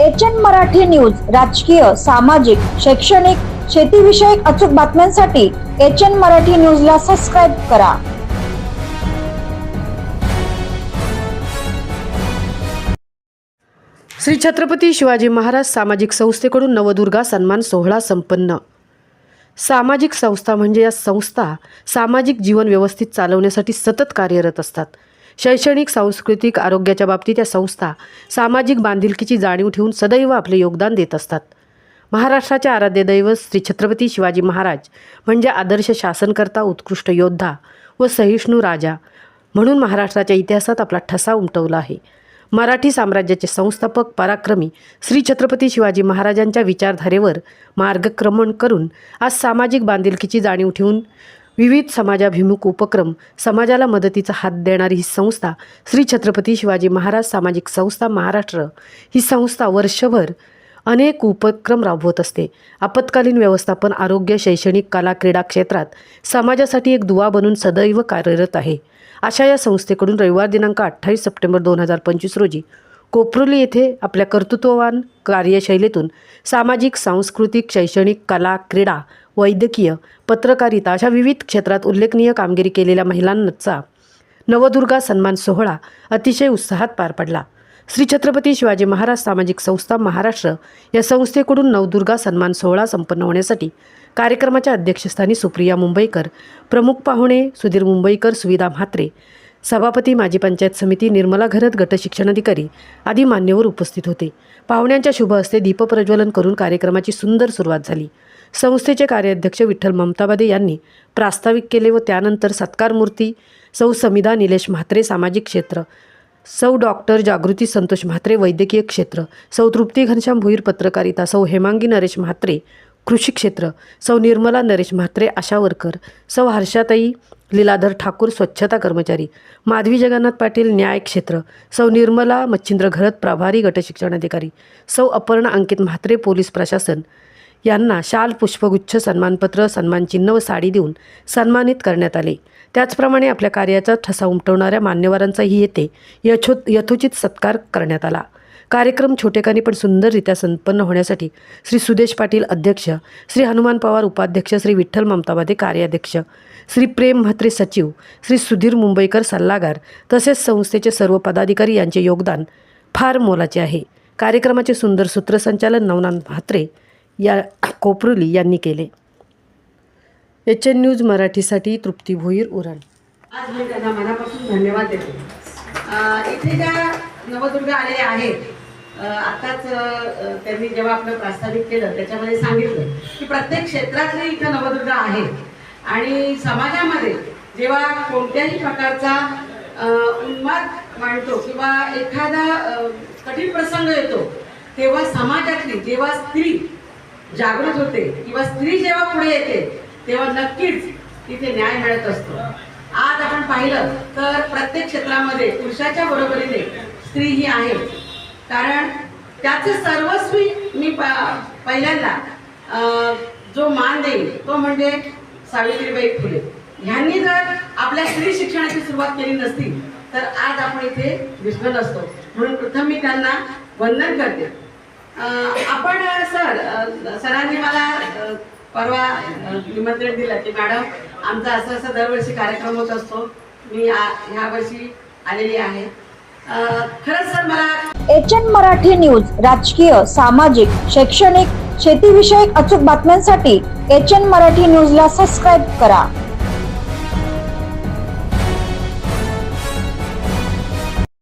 H N Marathi news राजकीय सामाजिक शैक्षणिक शेतीविषयक अचूक बातम्यांसाठी एच एन मराठी न्यूजला सबस्क्राईब करा. श्री छत्रपती शिवाजी महाराज सामाजिक संस्थेकडून नवदुर्गा सन्मान सोहळा संपन्न. सामाजिक संस्था म्हणजे या संस्था सामाजिक जीवन व्यवस्थित चालवण्यासाठी सतत कार्यरत असतात. शैक्षणिक सांस्कृतिक आरोग्याच्या बाबतीत या संस्था सामाजिक बांधिलकीची जाणीव ठेवून सदैव आपले योगदान देत असतात. महाराष्ट्राचे आराध्य दैवत श्री छत्रपती शिवाजी महाराज म्हणजे आदर्श शासनकर्ता उत्कृष्ट योद्धा व सहिष्णू राजा म्हणून महाराष्ट्राच्या इतिहासात आपला ठसा उमटवला आहे. मराठी साम्राज्याचे संस्थापक पराक्रमी श्री छत्रपती शिवाजी महाराजांच्या विचारधारेवर मार्गक्रमण करून आज सामाजिक बांधिलकीची जाणीव ठेवून विविध समाजाभिमुख उपक्रम समाजाला मदतीचा हात देणारी ही संस्था श्री छत्रपती शिवाजी महाराज सामाजिक संस्था महाराष्ट्र. ही संस्था वर्षभर अनेक उपक्रम राबवत असते. आपत्कालीन व्यवस्थापन आरोग्य शैक्षणिक कला क्रीडा क्षेत्रात समाजासाठी एक दुवा बनून सदैव कार्यरत आहे. अशा या संस्थेकडून रविवार दिनांक अठ्ठावीस सप्टेंबर दोन हजार पंचवीस रोजी कोपरोली येथे आपल्या कर्तृत्ववान कार्यशैलीतून सामाजिक सांस्कृतिक शैक्षणिक कला क्रीडा वैद्यकीय पत्रकारिता अशा विविध क्षेत्रात उल्लेखनीय कामगिरी केलेल्या महिलांचा नवदुर्गा सन्मान सोहळा अतिशय उत्साहात पार पडला. श्री छत्रपती शिवाजी महाराज सामाजिक संस्था महाराष्ट्र या संस्थेकडून नवदुर्गा सन्मान सोहळा संपन्न होण्यासाठी कार्यक्रमाच्या अध्यक्षस्थानी सुप्रिया मुंबईकर प्रमुख पाहुणे सुधीर मुंबईकर सुविधा म्हात्रे सभापती माजी पंचायत समिती निर्मला घरत गट शिक्षणाधिकारी आदी मान्यवर उपस्थित होते. पाहुण्यांच्या शुभ हस्ते दीपप्रज्वलन करून कार्यक्रमाची सुंदर सुरुवात झाली. संस्थेचे कार्याध्यक्ष विठ्ठल ममताबादे यांनी प्रास्ताविक केले व त्यानंतर सत्कार मूर्ती सौ समिधा निलेश म्हात्रे सामाजिक क्षेत्र सौ डॉक्टर जागृती संतोष म्हात्रे वैद्यकीय क्षेत्र सौ तृप्ती घनश्याम भुईर पत्रकारिता सौ हेमांगी नरेश म्हात्रे कृषी क्षेत्र सौ निर्मला नरेश म्हात्रे आशावरकर सौ हर्षाताई लीलाधर ठाकूर स्वच्छता कर्मचारी माधवी जगन्नाथ पाटील न्याय क्षेत्र सौ निर्मला मच्छिंद्र घरत प्रभारी गटशिक्षणाधिकारी सौ अपर्णा अंकित म्हात्रे पोलीस प्रशासन यांना शाल पुष्पगुच्छ सन्मानपत्र सन्मानचिन्ह व साडी देऊन सन्मानित करण्यात आले. त्याचप्रमाणे आपल्या कार्याचा ठसा उमटवणाऱ्या मान्यवरांचाही येथे यथो यथोचित सत्कार करण्यात आला. कार्यक्रम छोटेखानी पण सुंदररित्या संपन्न होण्यासाठी श्री सुदेश पाटील अध्यक्ष श्री हनुमान पवार उपाध्यक्ष श्री विठ्ठल ममताबादे कार्याध्यक्ष श्री प्रेम म्हात्रे सचिव श्री सुधीर मुंबईकर सल्लागार तसेच संस्थेचे सर्व पदाधिकारी यांचे योगदान फार मोलाचे आहे. कार्यक्रमाचे सुंदर सूत्रसंचालन नवनाथ म्हात्रे या कोपरुली यांनी केले. एच एन न्यूज मराठीसाठी तृप्ती भोईर उरण. आज मी त्यांना मनापासून धन्यवाद देते. इथे ज्या नवदुर्गा आलेल्या आहेत आताच त्यांनी जेव्हा आपलं प्रास्ताविक केलं त्याच्यामध्ये सांगितलं की प्रत्येक क्षेत्रातले इथं नवदुर्गा आहेत. आणि समाजामध्ये जेव्हा कोणत्याही प्रकारचा उन्माद मांडतो किंवा एखादा कठीण प्रसंग येतो तेव्हा समाजातली जेव्हा स्त्री जागृत होते. किंवा स्त्री जेव्हा पुढे येते तेव्हा नक्कीच तिथे न्याय मिळत असतो. आज आपण पाहिलं तर प्रत्येक क्षेत्रामध्ये पुरुषाच्या बरोबरीने स्त्री ही आहे. कारण त्याचे सर्वस्वी मी प- पहिल्यांदा जो मान देईल तो म्हणजे सावित्रीबाई फुले. ह्यांनी जर आपल्या स्त्री शिक्षणाची सुरुवात केली नसती तर आज आपण इथे दिसलो नसतो म्हणून प्रथम मी त्यांना वंदन करते. आपण सर सरांनी मला परवा निमंत्रण दिलं की मॅडम आमचा असं असं दरवर्षी कार्यक्रम होत असतो. मी ह्या वर्षी आलेली आहे. खरंच सर मला एच एन मराठी न्यूज राजकीय सामाजिक शैक्षणिक शेतीविषयक अचूक बातम्यांसाठी एच एन मराठी न्यूजला सबस्क्राईब करा.